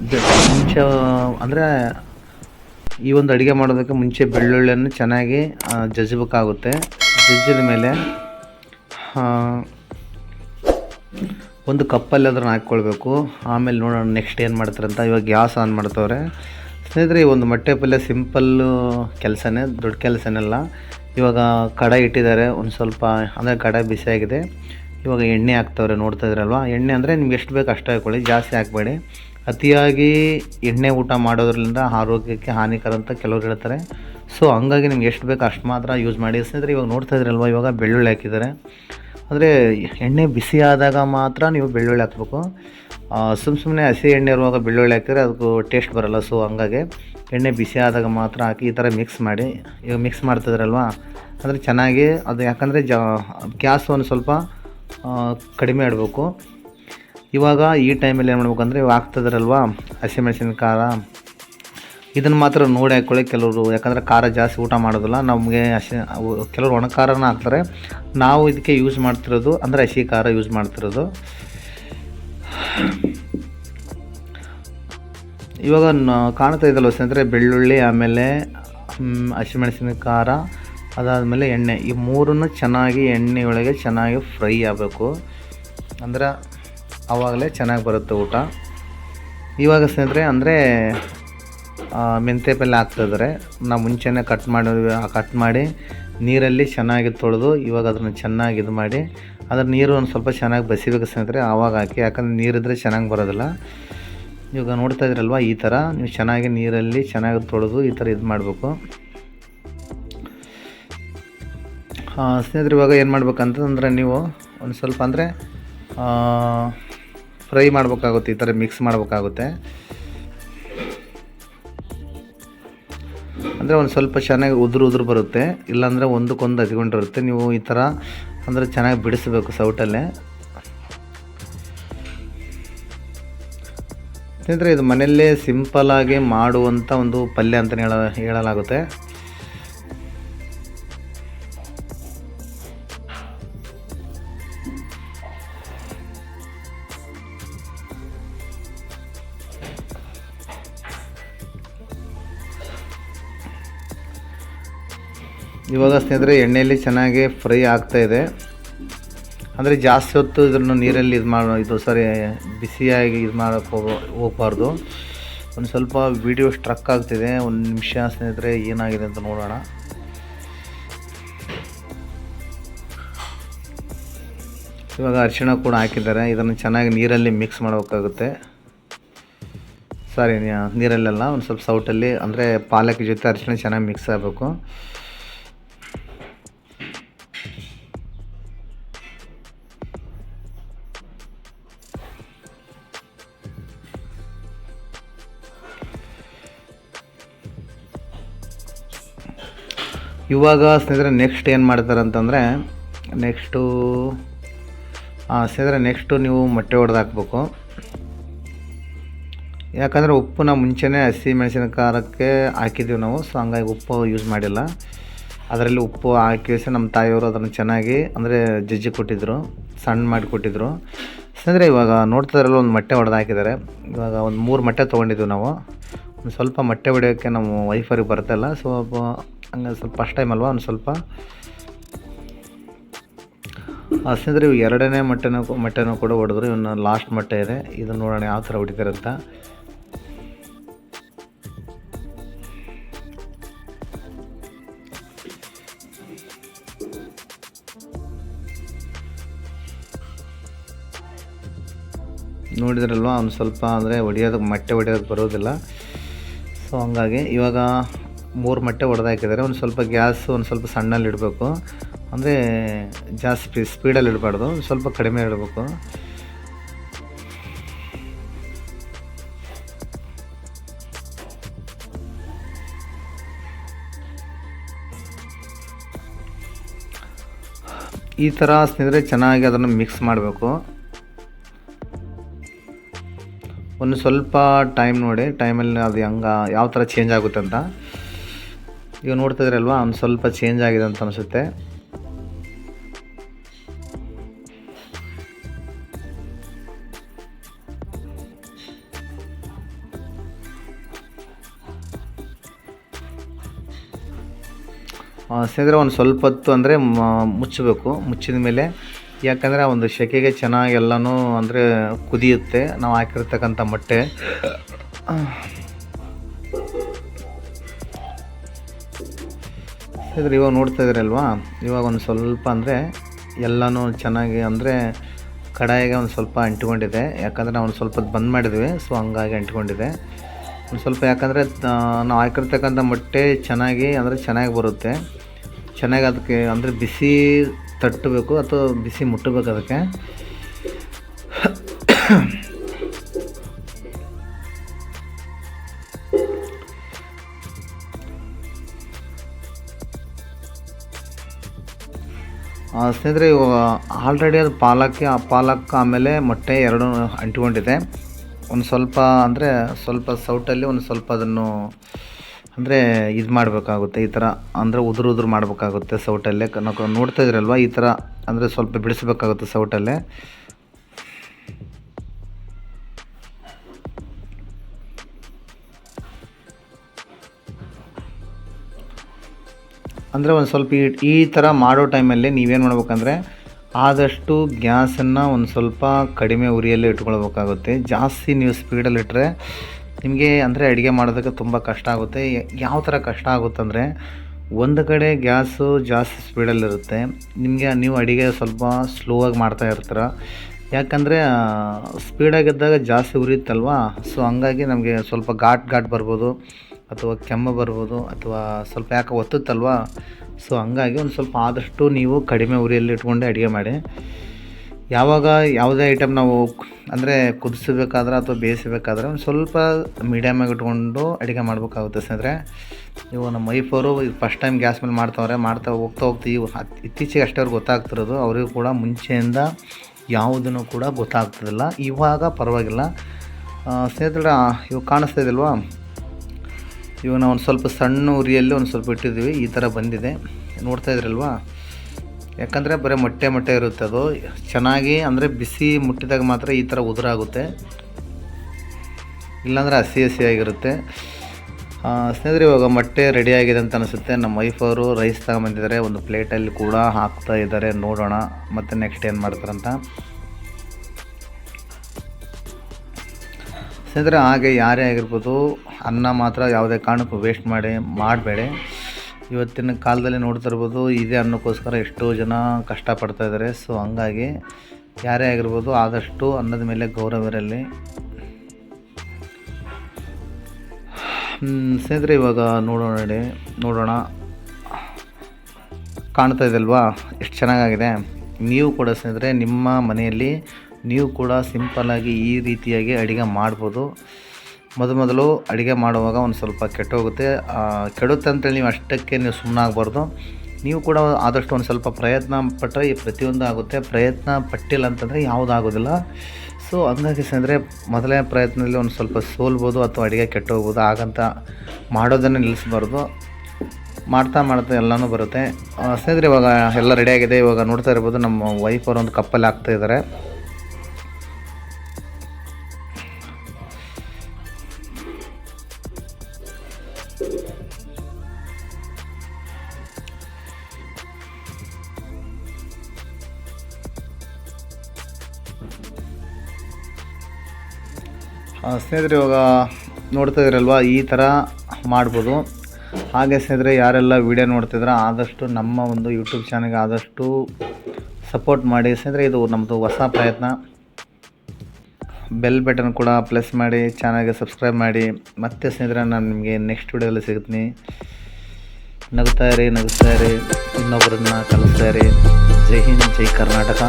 ಮುಂಚೆ, ಅಂದರೆ ಈ ಒಂದು ಅಡುಗೆ ಮಾಡೋದಕ್ಕೆ ಮುಂಚೆ ಬೆಳ್ಳುಳ್ಳಿಯನ್ನು ಚೆನ್ನಾಗಿ ಜಜ್ಜಬೇಕಾಗುತ್ತೆ. ಜಜ್ಜಿದ ಮೇಲೆ ಒಂದು ಕಪ್ಪಲ್ಲಿ ಅದನ್ನು ಹಾಕ್ಕೊಳ್ಬೇಕು. ಆಮೇಲೆ ನೋಡೋಣ ನೆಕ್ಸ್ಟ್ ಏನು ಮಾಡ್ತಾರಂತ ಇವಾಗ ಗ್ಯಾಸ್ ಆನ್ ಮಾಡ್ತವ್ರೆ. ಸ್ನೇಹಿತರೆ, ಈ ಒಂದು ಮೊಟ್ಟೆ ಪಲ್ಯ ಸಿಂಪಲ್ಲು ಕೆಲಸನೇ, ದೊಡ್ಡ ಕೆಲಸನೆಲ್ಲ. ಇವಾಗ ಕಡ ಇಟ್ಟಿದ್ದಾರೆ. ಒಂದು ಸ್ವಲ್ಪ, ಅಂದರೆ ಕಡ ಬಿಸಿಯಾಗಿದೆ ಇವಾಗ ಎಣ್ಣೆ ಹಾಕ್ತವ್ರೆ, ನೋಡ್ತಾ ಇದ್ರಲ್ವಾ? ಎಣ್ಣೆ ಅಂದರೆ ನಿಮ್ಗೆ ಎಷ್ಟು ಬೇಕು ಅಷ್ಟು ಹಾಕ್ಕೊಳ್ಳಿ ಜಾಸ್ತಿ ಹಾಕಬೇಡಿ. ಅತಿಯಾಗಿ ಎಣ್ಣೆ ಊಟ ಮಾಡೋದ್ರಿಂದ ಆರೋಗ್ಯಕ್ಕೆ ಹಾನಿಕರ ಅಂತ ಕೆಲವ್ರು ಹೇಳ್ತಾರೆ. ಸೊ ಹಂಗಾಗಿ ನಿಮ್ಗೆ ಎಷ್ಟು ಬೇಕು ಅಷ್ಟು ಮಾತ್ರ ಯೂಸ್ ಮಾಡಿ. ಸ್ನೇಹಿತರೆ, ಇವಾಗ ನೋಡ್ತಾ ಇದ್ರಲ್ವ ಇವಾಗ ಬೆಳ್ಳುಳ್ಳಿ ಹಾಕಿದ್ದಾರೆ. ಅಂದರೆ ಎಣ್ಣೆ ಬಿಸಿ ಆದಾಗ ಮಾತ್ರ ನೀವು ಬೆಳ್ಳುಳ್ಳಿ ಹಾಕ್ಬೇಕು. ಸುಮ್ಮ ಸುಮ್ಮನೆ ಹಸಿ ಎಣ್ಣೆ ಇರುವಾಗ ಬೆಳ್ಳುಳ್ಳಿ ಹಾಕಿದರೆ ಅದಕ್ಕೂ ಟೇಸ್ಟ್ ಬರಲ್ಲ. ಸೊ ಹಂಗಾಗಿ ಎಣ್ಣೆ ಬಿಸಿ ಆದಾಗ ಮಾತ್ರ ಹಾಕಿ ಈ ಥರ ಮಿಕ್ಸ್ ಮಾಡಿ. ಇವಾಗ ಮಿಕ್ಸ್ ಮಾಡ್ತಿದ್ರಲ್ವ ಅಂದರೆ ಚೆನ್ನಾಗಿ ಅದು ಯಾಕಂದರೆ ಜ, ಗ್ಯಾಸ್ ಒಂದು ಸ್ವಲ್ಪ ಕಡಿಮೆ ಇಡಬೇಕು ಇವಾಗ ಈ ಟೈಮಲ್ಲಿ ಏನು ಮಾಡ್ಬೇಕಂದ್ರೆ ಇವಾಗ ಹಾಕ್ತಿದ್ರಲ್ವಾ ಹಸಿಮೆಣಸಿನ ಖಾರ. ಇದನ್ನು ಮಾತ್ರ ನೋಡಿ ಹಾಕ್ಕೊಳ್ಳಿ ಕೆಲವರು. ಯಾಕಂದರೆ ಖಾರ ಜಾಸ್ತಿ ಊಟ ಮಾಡೋದಿಲ್ಲ. ನಮಗೆ ಹಸಿ ಕೆಲವರು ಒಣ ಖಾರನ ಹಾಕ್ತಾರೆ. ನಾವು ಇದಕ್ಕೆ ಯೂಸ್ ಮಾಡ್ತಿರೋದು ಅಂದರೆ ಹಸಿ ಖಾರ ಯೂಸ್ ಮಾಡ್ತಿರೋದು. ಇವಾಗ ಕಾಣ್ತಾ ಇದ್ದಲ್ಲ ಸ್ನೇಹಿತರೆ ಬೆಳ್ಳುಳ್ಳಿ, ಆಮೇಲೆ ಹಸಿಮೆಣಸಿನ ಖಾರ, ಅದಾದಮೇಲೆ ಎಣ್ಣೆ. ಈ ಮೂರನ್ನು ಚೆನ್ನಾಗಿ ಎಣ್ಣೆಯೊಳಗೆ ಚೆನ್ನಾಗಿ ಫ್ರೈ ಆಗಬೇಕು. ಅಂದ್ರೆ ಆವಾಗಲೇ ಚೆನ್ನಾಗಿ ಬರುತ್ತೆ ಊಟ. ಇವಾಗ ಸ್ನೇಹಿತರೆ, ಅಂದರೆ ಮೆಂತೆ ಪಲ್ಯ ಹಾಕ್ತಿದ್ದಾರೆ ನಾವು ಮುಂಚೆನೇ ಕಟ್ ಮಾಡಿ ಕಟ್ ಮಾಡಿ ನೀರಲ್ಲಿ ಚೆನ್ನಾಗಿ ತೊಳೆದು ಇವಾಗ ಅದನ್ನು ಚೆನ್ನಾಗಿ ಇದು ಮಾಡಿ, ಅದ್ರ ನೀರು ಒಂದು ಸ್ವಲ್ಪ ಚೆನ್ನಾಗಿ ಬಸಿಬೇಕು ಸ್ನೇಹಿತರೆ, ಆವಾಗ ಹಾಕಿ. ಯಾಕಂದರೆ ನೀರಿದ್ರೆ ಚೆನ್ನಾಗಿ ಬರೋದಿಲ್ಲ. ಇವಾಗ ನೋಡ್ತಾ ಇದ್ರಲ್ವ, ಈ ಥರ ನೀವು ಚೆನ್ನಾಗಿ ನೀರಲ್ಲಿ ಚೆನ್ನಾಗಿ ತೊಳೆದು ಈ ಥರ ಇದು ಮಾಡಬೇಕು. ಸ್ನೇಹಿತರೆ, ಇವಾಗ ಏನು ಮಾಡ್ಬೇಕಂತಂದ್ರೆ, ನೀವು ಒಂದು ಸ್ವಲ್ಪ ಅಂದರೆ ಫ್ರೈ ಮಾಡಬೇಕಾಗುತ್ತೆ, ಈ ಥರ ಮಿಕ್ಸ್ ಮಾಡಬೇಕಾಗುತ್ತೆ. ಅಂದರೆ ಒಂದು ಸ್ವಲ್ಪ ಚೆನ್ನಾಗಿ ಉದುರು ಉದುರು ಬರುತ್ತೆ, ಇಲ್ಲಾಂದರೆ ಒಂದಕ್ಕೊಂದು ಹತ್ಕೊಂಡಿರುತ್ತೆ ನೀವು ಈ ಥರ ಅಂದರೆ ಚೆನ್ನಾಗಿ ಬಿಡಿಸ್ಬೇಕು ಸೌಟಲ್ಲೇ. ಸ್ನೇಹಿತರೆ ಇದು ಮನೆಯಲ್ಲೇ ಸಿಂಪಲ್ಲಾಗಿ ಮಾಡುವಂಥ ಒಂದು ಪಲ್ಯ ಅಂತಲೇ ಹೇಳ ಹೇಳಲಾಗುತ್ತೆ. ಇವಾಗ ಸ್ನೇಹಿತರೆ, ಎಣ್ಣೆಯಲ್ಲಿ ಚೆನ್ನಾಗಿ ಫ್ರೈ ಆಗ್ತಾ ಇದೆ. ಅಂದರೆ ಜಾಸ್ತಿ ಹೊತ್ತು ಇದನ್ನು ನೀರಲ್ಲಿ ಇದು ಮಾಡೋ, ಇದು ಸರಿ ಬಿಸಿಯಾಗಿ ಇದು ಮಾಡೋಕ್ಕೆ ಹೋಗೋ, ಹೋಗಬಾರ್ದು. ಒಂದು ಸ್ವಲ್ಪ ವಿಡಿಯೋ ಸ್ಟ್ರಕ್ ಆಗ್ತಿದೆ. ಒಂದು ನಿಮಿಷ ಸ್ನೇಹಿತರೆ, ಏನಾಗಿದೆ ಅಂತ ನೋಡೋಣ. ಇವಾಗ ಅರಿಶಿಣ ಕೂಡ ಹಾಕಿದ್ದಾರೆ. ಇದನ್ನು ಚೆನ್ನಾಗಿ ನೀರಲ್ಲಿ ಮಿಕ್ಸ್ ಮಾಡಬೇಕಾಗುತ್ತೆ. ಸಾರಿ ನೀರಲ್ಲೆಲ್ಲ ಒಂದು ಸ್ವಲ್ಪ ಸೌಟಲ್ಲಿ ಅಂದರೆ ಪಾಲಕ್ ಜೊತೆ ಅರಿಶಿಣ ಚೆನ್ನಾಗಿ ಮಿಕ್ಸ್ ಆಗಬೇಕು. ಇವಾಗ ಸ್ನೇಹಿತರೆ ನೆಕ್ಸ್ಟ್ ಏನು ಮಾಡ್ತಾರೆ ಅಂತಂದರೆ ನೆಕ್ಸ್ಟು ಸ್ನೇಹಿತರೆ ನೆಕ್ಸ್ಟು ನೀವು ಮೊಟ್ಟೆ ಹೊಡೆದು ಹಾಕ್ಬೇಕು. ಯಾಕಂದರೆ ಉಪ್ಪನ್ನ ಮುಂಚೆನೇ ಹಸಿ ಮೆಣಸಿನ ಖಾರಕ್ಕೆ ಹಾಕಿದ್ದೀವಿ ನಾವು ಸೊ ಹಂಗಾಗಿ ಉಪ್ಪು ಯೂಸ್ ಮಾಡಿಲ್ಲ. ಅದರಲ್ಲಿ ಉಪ್ಪು ಹಾಕಿ ನಮ್ಮ ತಾಯಿಯವರು ಅದನ್ನು ಚೆನ್ನಾಗಿ, ಅಂದರೆ ಜಜ್ಜಿ ಕೊಟ್ಟಿದ್ದರು ಸಣ್ಣ ಮಾಡಿ ಕೊಟ್ಟಿದ್ದರು ಸ್ನೇಹಿತರೆ ಇವಾಗ ನೋಡ್ತಾ ಇರಲ್ಲ ಒಂದು ಮೊಟ್ಟೆ ಹೊಡೆದು ಹಾಕಿದ್ದಾರೆ. ಇವಾಗ ಒಂದು ಮೂರು ಮೊಟ್ಟೆ ತೊಗೊಂಡಿದ್ದೀವಿ ನಾವು. ಒಂದು ಸ್ವಲ್ಪ ಮೊಟ್ಟೆ ಹೊಡೆಯೋಕ್ಕೆ ನಮ್ಮ ವೈಫರಿಗೆ ಬರ್ತಾಯಿಲ್ಲ ಸೊ ಹಂಗೆ ಸ್ವಲ್ಪ ಫಸ್ಟ್ ಟೈಮ್ ಅಲ್ವಾ ಒಂದು ಸ್ವಲ್ಪ? ಸ್ನೇಹಿತರೆ ಇವು ಎರಡನೇ ಮೊಟ್ಟೆನೂ ಮೊಟ್ಟೆನೂ ಕೂಡ ಹೊಡೆದ್ರು. ಇವನ್ನ ಲಾಸ್ಟ್ ಮೊಟ್ಟೆ ಇದೆ. ಇದನ್ನು ನೋಡೋಣ ಯಾವ ಥರ ಹೊಡಿತಾರೆ ಅಂತ. ನೋಡಿದ್ರಲ್ವ ಅವ್ನು ಸ್ವಲ್ಪ ಅಂದರೆ ಹೊಡಿಯೋದಕ್ಕೆ ಮೊಟ್ಟೆ ಹೊಡಿಯೋದಕ್ಕೆ ಬರೋದಿಲ್ಲ. ಸೊ ಹಂಗಾಗಿ ಇವಾಗ ಮೂರು ಮೊಟ್ಟೆ ಹೊಡೆದಾಕಿದ್ದಾರೆ ಒಂದು ಸ್ವಲ್ಪ ಗ್ಯಾಸ್, ಒಂದು ಸ್ವಲ್ಪ ಸಣ್ಣಲ್ಲಿ ಇಡಬೇಕು. ಅಂದರೆ ಜಾಸ್ತಿ ಸ್ಪೀಡಲ್ಲಿ ಇಡಬಾರ್ದು. ಸ್ವಲ್ಪ ಕಡಿಮೆ ಇಡಬೇಕು. ಈ ಥರ ಸ್ನೇಹಿತರೆ ಚೆನ್ನಾಗಿ ಅದನ್ನು ಮಿಕ್ಸ್ ಮಾಡಬೇಕು. ಒಂದು ಸ್ವಲ್ಪ ಟೈಮ್ ನೋಡಿ. ಟೈಮಲ್ಲಿ ಅದು ಹೆಂಗೆ, ಯಾವ ಥರ ಚೇಂಜ್ ಆಗುತ್ತೆ ಅಂತ. ಇವು ನೋಡ್ತಿದ್ರಲ್ವಾ ಒಂದು ಸ್ವಲ್ಪ ಚೇಂಜ್ ಆಗಿದೆ ಅಂತ ಅನಿಸುತ್ತೆ. ಸೇದ್ರೆ ಒಂದು ಸ್ವಲ್ಪ ಹೊತ್ತು ಅಂದರೆ ಮುಚ್ಚಬೇಕು ಮುಚ್ಚಿದ ಮೇಲೆ ಯಾಕಂದರೆ ಒಂದು ಸೆಕೆಗೆ ಚೆನ್ನಾಗೆಲ್ಲನೂ ಅಂದರೆ ಕುದಿಯುತ್ತೆ. ನಾವು ಹಾಕಿರ್ತಕ್ಕಂಥ ಮೊಟ್ಟೆ. ಸ್ನೇಹಿತರೆ ಇವಾಗ ನೋಡ್ತಾ ಇದ್ದೀರಲ್ವಾ ಇವಾಗ ಒಂದು ಸ್ವಲ್ಪ ಅಂದರೆ ಎಲ್ಲನೂ ಚೆನ್ನಾಗಿ ಅಂದರೆ ಕಡಾಯಿಗೆ ಒಂದು ಸ್ವಲ್ಪ ಅಂಟ್ಕೊಂಡಿದೆ. ಯಾಕಂದರೆ ನಾವು ಒಂದು ಸ್ವಲ್ಪ ಬಂದ್ ಮಾಡಿದ್ವಿ, ಸೊ ಹಂಗಾಗಿ ಅಂಟ್ಕೊಂಡಿದೆ. ಒಂದು ಸ್ವಲ್ಪ ಯಾಕಂದರೆ ನಾವು ಹಾಕಿರ್ತಕ್ಕಂಥ ಮೊಟ್ಟೆ ಚೆನ್ನಾಗಿ ಅಂದರೆ ಚೆನ್ನಾಗಿ ಬರುತ್ತೆ. ಚೆನ್ನಾಗಿ ಅದಕ್ಕೆ ಅಂದರೆ ಬಿಸಿ ತಟ್ಟಬೇಕು ಅಥವಾ ಬಿಸಿ ಮುಟ್ಟಬೇಕು ಅದಕ್ಕೆ. ಸ್ನೇಹಿತರೆ ಇವಾಗ ಆಲ್ರೆಡಿ ಅದು ಪಾಲಕ್ಕೆ, ಆ ಪಾಲಕ್ ಆಮೇಲೆ ಮೊಟ್ಟೆ ಎರಡೂ ಅಂಟಿಕೊಂಡಿದೆ. ಒಂದು ಸ್ವಲ್ಪ ಅಂದರೆ ಸ್ವಲ್ಪ ಸೌಟಲ್ಲಿ ಒಂದು ಸ್ವಲ್ಪ ಅದನ್ನು ಅಂದರೆ ಇದು ಮಾಡಬೇಕಾಗುತ್ತೆ, ಈ ಥರ ಅಂದರೆ ಉದುರು ಉದುರು ಮಾಡಬೇಕಾಗುತ್ತೆ ಸೌಟಲ್ಲೇ. ನಾವು ನೋಡ್ತಾ ಇದ್ರಲ್ವ, ಈ ಥರ ಅಂದರೆ ಸ್ವಲ್ಪ ಬಿಡಿಸ್ಬೇಕಾಗುತ್ತೆ ಸೌಟಲ್ಲೇ. ಅಂದರೆ ಒಂದು ಸ್ವಲ್ಪ ಈ ಈ ಥರ ಮಾಡೋ ಟೈಮಲ್ಲಿ ನೀವೇನು ಮಾಡ್ಬೇಕಂದ್ರೆ ಆದಷ್ಟು ಗ್ಯಾಸನ್ನು ಒಂದು ಸ್ವಲ್ಪ ಕಡಿಮೆ ಉರಿಯಲ್ಲಿ ಇಟ್ಕೊಳ್ಬೇಕಾಗುತ್ತೆ. ಜಾಸ್ತಿ ನೀವು ಸ್ಪೀಡಲ್ಲಿ ಇಟ್ಟರೆ ನಿಮಗೆ ಅಂದರೆ ಅಡುಗೆ ಮಾಡೋದಕ್ಕೆ ತುಂಬ ಕಷ್ಟ ಆಗುತ್ತೆ. ಯಾವ ಥರ ಕಷ್ಟ ಆಗುತ್ತಂದರೆ ಒಂದು ಕಡೆ ಗ್ಯಾಸು ಜಾಸ್ತಿ ಸ್ಪೀಡಲ್ಲಿರುತ್ತೆ ನಿಮಗೆ ನೀವು ಅಡುಗೆ ಸ್ವಲ್ಪ ಸ್ಲೋ ಆಗಿ ಮಾಡ್ತಾ ಇರ್ತೀರ. ಯಾಕಂದರೆ ಸ್ಪೀಡಾಗಿದ್ದಾಗ ಜಾಸ್ತಿ ಉರಿಯುತ್ತಲ್ವಾ? ಸೊ ಹಂಗಾಗಿ ನಮಗೆ ಸ್ವಲ್ಪ ಘಾಟ್ ಘಾಟ್ ಬರ್ಬೋದು. ಅಥವಾ ಕೆಮ್ಮು ಬರ್ಬೋದು ಅಥವಾ ಸ್ವಲ್ಪ ಯಾಕೆ ಒತ್ತುತ್ತಲ್ವಾ? ಸೊ ಹಂಗಾಗಿ ಒಂದು ಸ್ವಲ್ಪ ಆದಷ್ಟು ನೀವು ಕಡಿಮೆ ಉರಿಯಲ್ಲಿ ಇಟ್ಕೊಂಡೆ ಅಡುಗೆ ಮಾಡಿ. ಯಾವಾಗ ಯಾವುದೇ ಐಟಮ್ ನಾವು ಅಂದರೆ ಕುದಿಸಬೇಕಾದ್ರೆ ಅಥವಾ ಬೇಯಿಸಬೇಕಾದ್ರೆ ಒಂದು ಸ್ವಲ್ಪ ಮೀಡಿಯಮಾಗಿ ಇಟ್ಕೊಂಡು ಅಡುಗೆ ಮಾಡಬೇಕಾಗುತ್ತೆ ಸ್ನೇಹಿತರೆ. ಇವು ನಮ್ಮ ವೈಫವರು ಫಸ್ಟ್ ಟೈಮ್ ಗ್ಯಾಸ್ ಮೇಲೆ ಮಾಡ್ತಾವ್ರೆ, ಮಾಡ್ತಾ ಹೋಗ್ತಾ ಹೋಗ್ತಾ ಇವು ಇತ್ತೀಚೆಗೆ ಅಷ್ಟೇ ಅವ್ರಿಗೆ ಗೊತ್ತಾಗ್ತಿರೋದು. ಅವರಿಗೂ ಕೂಡ ಮುಂಚೆಯಿಂದ ಯಾವುದನ್ನು ಕೂಡ ಗೊತ್ತಾಗ್ತಿರಲಿಲ್ಲ. ಇವಾಗ ಪರವಾಗಿಲ್ಲ. ಸ್ನೇಹಿತರೆ ಇವು ಕಾಣಿಸ್ತಾ ಇದಲ್ವಾ ಇವಾಗ ನಾವು ಒಂದು ಸ್ವಲ್ಪ ಸಣ್ಣ ಉರಿಯಲ್ಲಿ ಒಂದು ಸ್ವಲ್ಪ ಇಟ್ಟಿದ್ದೀವಿ, ಈ ಥರ ಬಂದಿದೆ. ನೋಡ್ತಾ ಇದ್ರಲ್ವಾ? ಯಾಕಂದರೆ ಬರೀ ಮೊಟ್ಟೆ ಮೊಟ್ಟೆ ಇರುತ್ತೆ ಅದು. ಚೆನ್ನಾಗಿ ಅಂದರೆ ಬಿಸಿ ಮುಟ್ಟಿದಾಗ ಮಾತ್ರ ಈ ಥರ ಉದುರಾಗುತ್ತೆ. ಇಲ್ಲಾಂದರೆ ಹಸಿ ಹಸಿಯಾಗಿರುತ್ತೆ ಸ್ನೇಹಿತರೆ, ಇವಾಗ ಮೊಟ್ಟೆ ರೆಡಿ ಆಗಿದೆ ಅಂತ ಅನಿಸುತ್ತೆ. ನಮ್ಮ ವೈಫ್ ಅವರು ರೈಸ್ ತಗೊಂಬಂದಿದ್ದಾರೆ. ಒಂದು ಪ್ಲೇಟಲ್ಲಿ ಕೂಡ ಹಾಕ್ತಾ ಇದ್ದಾರೆ. ನೋಡೋಣ. ಮತ್ತು ನೆಕ್ಸ್ಟ್ ಏನು ಮಾಡ್ತಾರಂತ? ಸ್ನೇಹಿತರೆ, ಹಾಗೆ ಯಾರೇ ಆಗಿರ್ಬೋದು, ಅನ್ನ ಮಾತ್ರ ಯಾವುದೇ ಕಾರಣಕ್ಕೂ ವೇಸ್ಟ್ ಮಾಡಿ, ಮಾಡಬೇಡಿ. ಇವತ್ತಿನ ಕಾಲದಲ್ಲಿ ನೋಡ್ತಾ ಇರ್ಬೋದು, ಇದೇ ಅನ್ನಕ್ಕೋಸ್ಕರ ಎಷ್ಟೋ ಜನ ಕಷ್ಟಪಡ್ತಾ ಇದ್ದಾರೆ. ಸೊ ಹಂಗಾಗಿ ಯಾರೇ ಆಗಿರ್ಬೋದು, ಆದಷ್ಟು ಅನ್ನದ ಮೇಲೆ ಗೌರವ ಇರಲಿ. ಸ್ನೇಹಿತರೆ, ಇವಾಗ ನೋಡೋಣ, ನೋಡಿ, ನೋಡೋಣ. ಕಾಣ್ತಾ ಇದೆಯಲ್ವಾ ಎಷ್ಟು ಚೆನ್ನಾಗಾಗಿದೆ. ನೀವು ಕೂಡ ಸ್ನೇಹಿತರೆ, ನಿಮ್ಮ ಮನೆಯಲ್ಲಿ ನೀವು ಕೂಡ ಸಿಂಪಲ್ಲಾಗಿ ಈ ರೀತಿಯಾಗಿ ಅಡುಗೆ ಮಾಡ್ಬೋದು. ಮೊದಲು ಮೊದಲು ಅಡುಗೆ ಮಾಡುವಾಗ ಒಂದು ಸ್ವಲ್ಪ ಕೆಟ್ಟೋಗುತ್ತೆ. ಕೆಡುತ್ತೆ ಅಂತೇಳಿ ನೀವು ಅಷ್ಟಕ್ಕೆ ನೀವು ಸುಮ್ಮನಾಗಬಾರ್ದು ನೀವು ಕೂಡ ಆದಷ್ಟು ಒಂದು ಸ್ವಲ್ಪ ಪ್ರಯತ್ನ ಪಟ್ಟರೆ ಈ ಪ್ರತಿಯೊಂದು ಆಗುತ್ತೆ. ಪ್ರಯತ್ನ ಪಟ್ಟಿಲ್ಲ ಅಂತಂದರೆ ಯಾವುದೂ ಆಗೋದಿಲ್ಲ ಸೊ ಹಂಗಾಗಿ ಅಂದರೆ ಮೊದಲನೇ ಪ್ರಯತ್ನದಲ್ಲಿ ಒಂದು ಸ್ವಲ್ಪ ಸೋಲ್ಬೋದು ಅಥವಾ ಅಡುಗೆ ಕೆಟ್ಟೋಗ್ಬೋದು. ಹಾಗಂತ ಮಾಡೋದನ್ನು ನಿಲ್ಲಿಸಬಾರ್ದು. ಮಾಡ್ತಾ ಮಾಡ್ತಾ ಎಲ್ಲನೂ ಬರುತ್ತೆ. ಸ್ನೇಹಿತರೆ, ಇವಾಗ ಎಲ್ಲ ರೆಡಿಯಾಗಿದೆ ಇವಾಗ ನೋಡ್ತಾ ಇರ್ಬೋದು ನಮ್ಮ ವೈಫ್ ಒಂದು ಕಪ್ಪಲ್ಲಿ ಹಾಕ್ತಾ ಇದ್ದಾರೆ. ಸ್ನೇಹಿತರೆ, ಇವಾಗ ನೋಡ್ತಾ ಇದ್ದೀರಲ್ವ, ಈ ಥರ ಮಾಡ್ಬೋದು. ಹಾಗೆ ಸ್ನೇಹಿತರೆ, ಯಾರೆಲ್ಲ ವಿಡಿಯೋ ನೋಡ್ತಿದ್ರ ಆದಷ್ಟು ನಮ್ಮ ಒಂದು ಯೂಟ್ಯೂಬ್ ಚಾನಲ್ಗೆ ಆದಷ್ಟು ಸಪೋರ್ಟ್ ಮಾಡಿ. ಸ್ನೇಹಿತರೆ, ಇದು ನಮ್ಮದು ಹೊಸ ಪ್ರಯತ್ನ. ಬೆಲ್ ಬಟನ್ ಕೂಡ ಪ್ಲಸ್ ಮಾಡಿ, ಚಾನಲ್ಗೆ ಸಬ್ಸ್ಕ್ರೈಬ್ ಮಾಡಿ. ಮತ್ತೆ ಸ್ನೇಹಿತರೆ, ನಾನು ನಿಮಗೆ ನೆಕ್ಸ್ಟ್ ವಿಡಿಯೋದಲ್ಲಿ ಸಿಗ್ತೀನಿ. ನಗ್ತಾ ಇರಿ ನಗಿಸ್ತಾ ಇರಿ. ಇನ್ನೊಬ್ಬರನ್ನ ಕಲಿಸ್ತಾ ಇರಿ. ಜೈ ಹಿಂದ್, ಜೈ ಕರ್ನಾಟಕ.